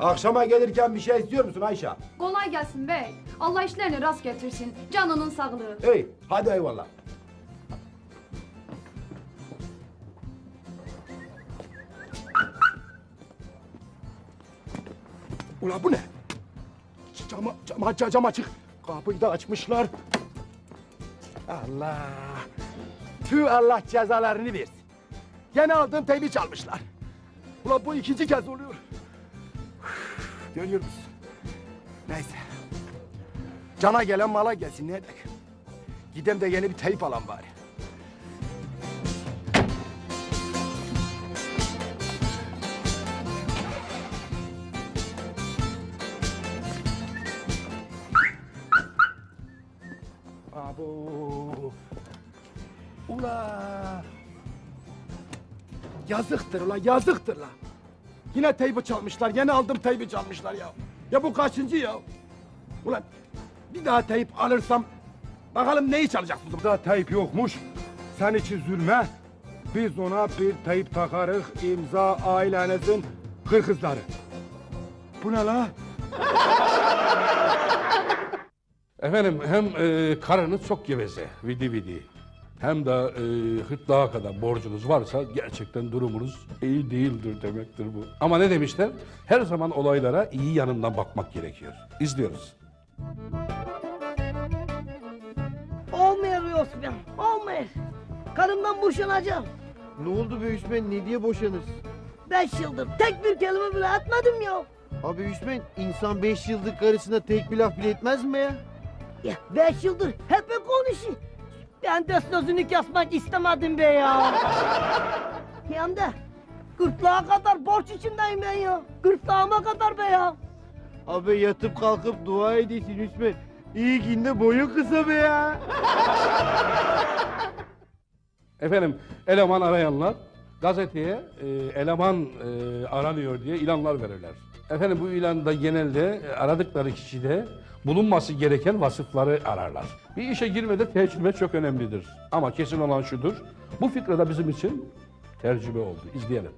Akşama gelirken bir şey istiyor musun Ayşe? Kolay gelsin bey. Allah işlerini rast getirsin. Canının sağlığı. İyi, hadi eyvallah. Ula bu ne? Cama, cama, cam, açık. Kapıyı da açmışlar. Allah. Tüh Allah cezalarını versin. Yine aldığım teybi çalmışlar. Ula bu ikinci kez oluyor. Musun? Neyse. Cana gelen mala gelsin ne edek. Gidem de yeni bir teyp alan bari. Abo. Ula. Yazıktır la yazıktır la. Yine teybi çalmışlar. Yine aldım teybi çalmışlar ya. Ya bu kaçıncı ya? Ulan bir daha teyip alırsam bakalım neyi çalacak bu? Daha teyip yokmuş. Sen için zulme. Biz ona bir teyip takarız. İmza ailenizin kırkızları. Bu ne la? Efendim hem e, karınız çok geveze, vidi vidi. Hem de e, hırtlağa kadar borcunuz varsa gerçekten durumunuz iyi değildir demektir bu. Ama ne demişler? Her zaman olaylara iyi yanından bakmak gerekiyor. İzliyoruz. Olmuyor be Osman, olmuyor. Karımdan boşanacağım. Ne oldu be Hüsmen ne diye boşanır? Beş yıldır tek bir kelime bile etmedim ya. Abi Hüsmen insan beş yıllık karısına tek bir laf bile etmez mi ya? Ya beş yıldır hep konuşuyor. Ben de sözünü kesmek istemedim be ya. Hem de gırtlağa kadar borç içindeyim ben ya. Gırtlağıma kadar be ya. Abi yatıp kalkıp dua edesin Hüsmen. İyi günde boyu kısa be ya. Efendim eleman arayanlar gazeteye e, eleman e, aranıyor diye ilanlar verirler. Efendim bu ilanda genelde e, aradıkları kişide bulunması gereken vasıfları ararlar. Bir işe girmede tecrübe çok önemlidir. Ama kesin olan şudur. Bu fikre de bizim için tecrübe oldu. İzleyelim.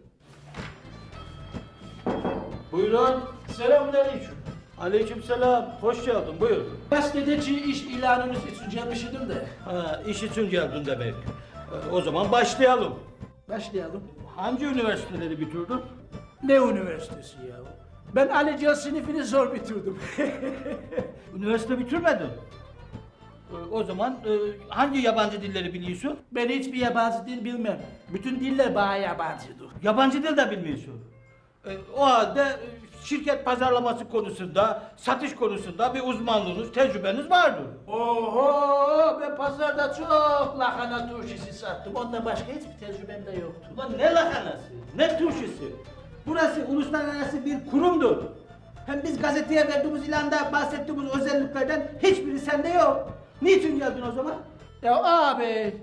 Buyurun. Selamünaleyküm. Aleykümselam. Hoş geldin. Buyur. Gazeteci iş ilanınız için gelmiştim de. Ha, iş için geldin demek. Ee, O zaman başlayalım. Başlayalım. Hangi üniversiteleri bitirdin? Ne üniversitesi ya? Ben Cihan sınıfını zor bitirdim. Üniversite bitirmedin. Ee, O zaman e, hangi yabancı dilleri biliyorsun? ben hiçbir yabancı dil bilmem. Bütün diller bana yabancıdır. Yabancı dil de bilmiyorsun. Ee, O halde e, şirket pazarlaması konusunda, satış konusunda bir uzmanlığınız, tecrübeniz vardır. Oho ben pazarda çok lahana turşusu sattım. Ondan başka hiçbir tecrübem de yoktu. Ulan ne lahanası, ne turşusu? Burası uluslararası bir kurumdur. Hem biz gazeteye verdiğimiz ilanda bahsettiğimiz özelliklerden hiçbiri sende yok. Niçin geldin o zaman? Ya abi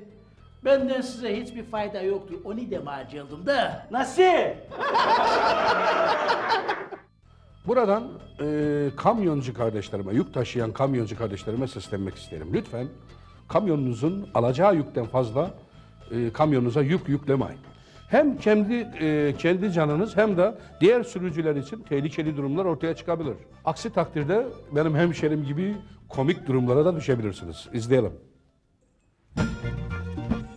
benden size hiçbir fayda yoktu. Onu demeye geldim da. Nasıl? Buradan e, kamyoncu kardeşlerime, yük taşıyan kamyoncu kardeşlerime seslenmek isterim. Lütfen kamyonunuzun alacağı yükten fazla e, kamyonunuza yük yüklemeyin. Hem kendi e, kendi canınız hem de diğer sürücüler için tehlikeli durumlar ortaya çıkabilir. Aksi takdirde benim hemşerim gibi komik durumlara da düşebilirsiniz. İzleyelim.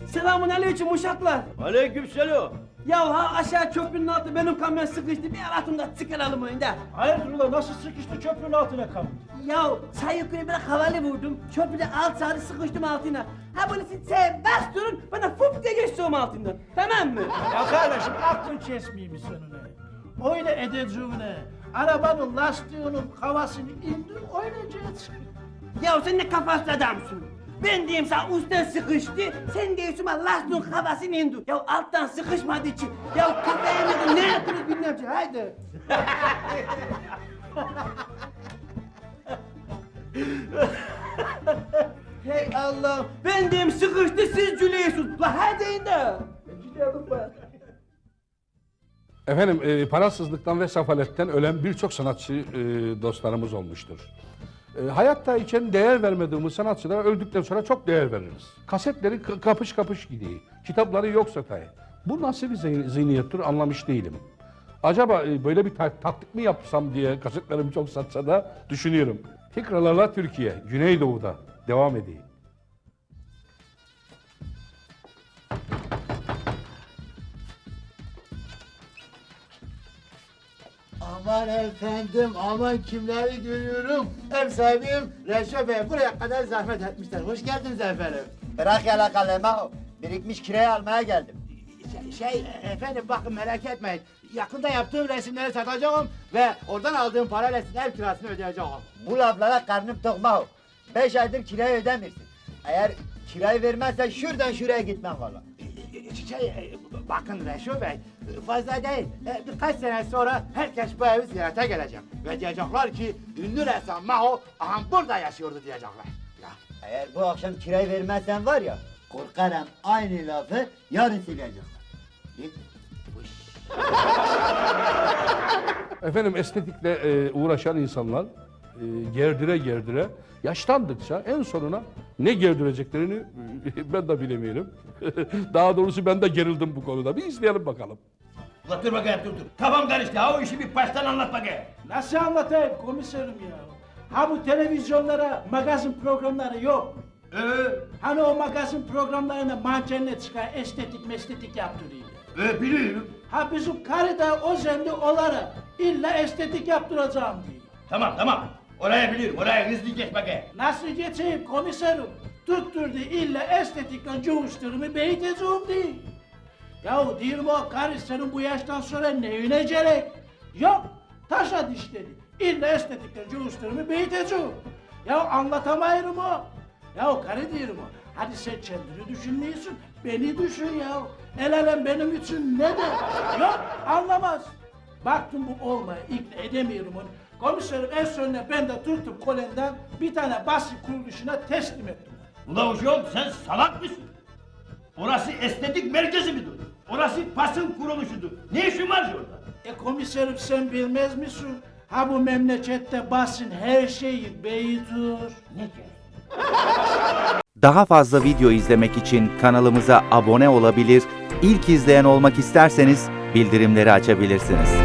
Selamun aleyküm uşaklar. Aleykümselam. Ya ha aşağı köprünün altı benim kamyon sıkıştı. Bir alatımda çıkaralım önde. Hayırdır ulan nasıl sıkıştı köprünün altına kaldı? Ya say yukarı bir havalı vurdum. Köprüde alt saati sıkıştım altına. Ha bunu siz serbest durun. Bana fup diye geçtim altından. Tamam mı? Ya kardeşim aklın kesmeyeyim sonuna. Öyle edeceğine arabanın lastiğinin havasını indir öylece etsin. Ya sen ne kafasız adamsın. Ben diyeyim sana üstten sıkıştı, sen diyorsun bana lastiğin havasını indir. Ya alttan sıkışmadığı için, ya kafaya mı ne yaptınız bilmem ki, haydi. hey Allah, ben diyeyim sıkıştı, siz gülüyorsunuz. La hadi in de. Gidelim bak. Efendim e, parasızlıktan ve sefaletten ölen birçok sanatçı e, dostlarımız olmuştur. E, hayattayken değer vermediğimiz sanatçılara öldükten sonra çok değer veririz. Kasetleri kapış kapış gidiyor. Kitapları yok satayı. Bu nasıl bir zihn- zihniyettir anlamış değilim. Acaba e, böyle bir ta- taktik mi yapsam diye kasetlerim çok satsa da düşünüyorum. Fikralarla Türkiye, Güneydoğu'da devam edeyim. Aman efendim aman kimleri görüyorum. Ev sahibim Reşo Bey buraya kadar zahmet etmişler. Hoş geldiniz efendim. Bırak yalakalı Maho. Birikmiş kirayı almaya geldim. Şey, şey, efendim bakın merak etmeyin. Yakında yaptığım resimleri satacağım ve oradan aldığım parayla sizin ev kirasını ödeyeceğim. Bu laflara karnım tok Maho. Beş aydır kirayı ödemirsin. Eğer kirayı vermezsen şuradan şuraya gitmem valla. Şey, e, bakın Reşo Bey, fazla değil. E, Birkaç sene sonra herkes bu evi ziyarete gelecek. Ve diyecekler ki ünlü ressam Maho aha burada yaşıyordu diyecekler. Ya. Eğer bu akşam kirayı vermezsen var ya korkarım aynı lafı yarın söyleyecekler. Efendim estetikle e, uğraşan insanlar gerdire gerdire yaşlandıkça en sonuna ne gerdireceklerini e, ben de bilemiyorum. Daha doğrusu ben de gerildim bu konuda. Bir izleyelim bakalım. Ulan dur bakayım dur dur. Kafam karıştı. Ha o işi bir baştan anlat bakayım. Nasıl anlatayım komiserim ya? Ha bu televizyonlara magazin programları yok. Ee, Hani o magazin programlarında mankenle çıkar estetik mestetik yaptırıyor. e, biliyorum. Ha bizim karı da o zende olarak illa estetik yaptıracağım diyor. Tamam tamam. Oraya biliyorum. Oraya hızlı geç bakayım. Nasıl geçeyim komiserim? Tutturdu illa estetikle coğuşturumu beyteceğim diye. Yahu diyorum o karı senin bu yaştan sonra neyine gerek? Yok taşa dişleri. İlla estetikle coğuşturumu beyteceğim. Ya anlatamayırım o. Ya karı diyorum o. Hadi sen kendini düşünmüyorsun. Beni düşün ya. El alem benim için ne de? Yok anlamaz. Baktım bu olmaya ikna edemiyorum onu. Komiserim en sonunda ben de tuttum kolenden bir tane basın kuruluşuna teslim ettim. Ula uşağım sen salak mısın? Orası estetik merkezi midir? Orası basın kuruluşudur. Ne işin var ki orada? E komiserim sen bilmez misin? Ha bu memlekette basın her şeyi beyitur. Ne ki? Daha fazla video izlemek için kanalımıza abone olabilir, ilk izleyen olmak isterseniz bildirimleri açabilirsiniz.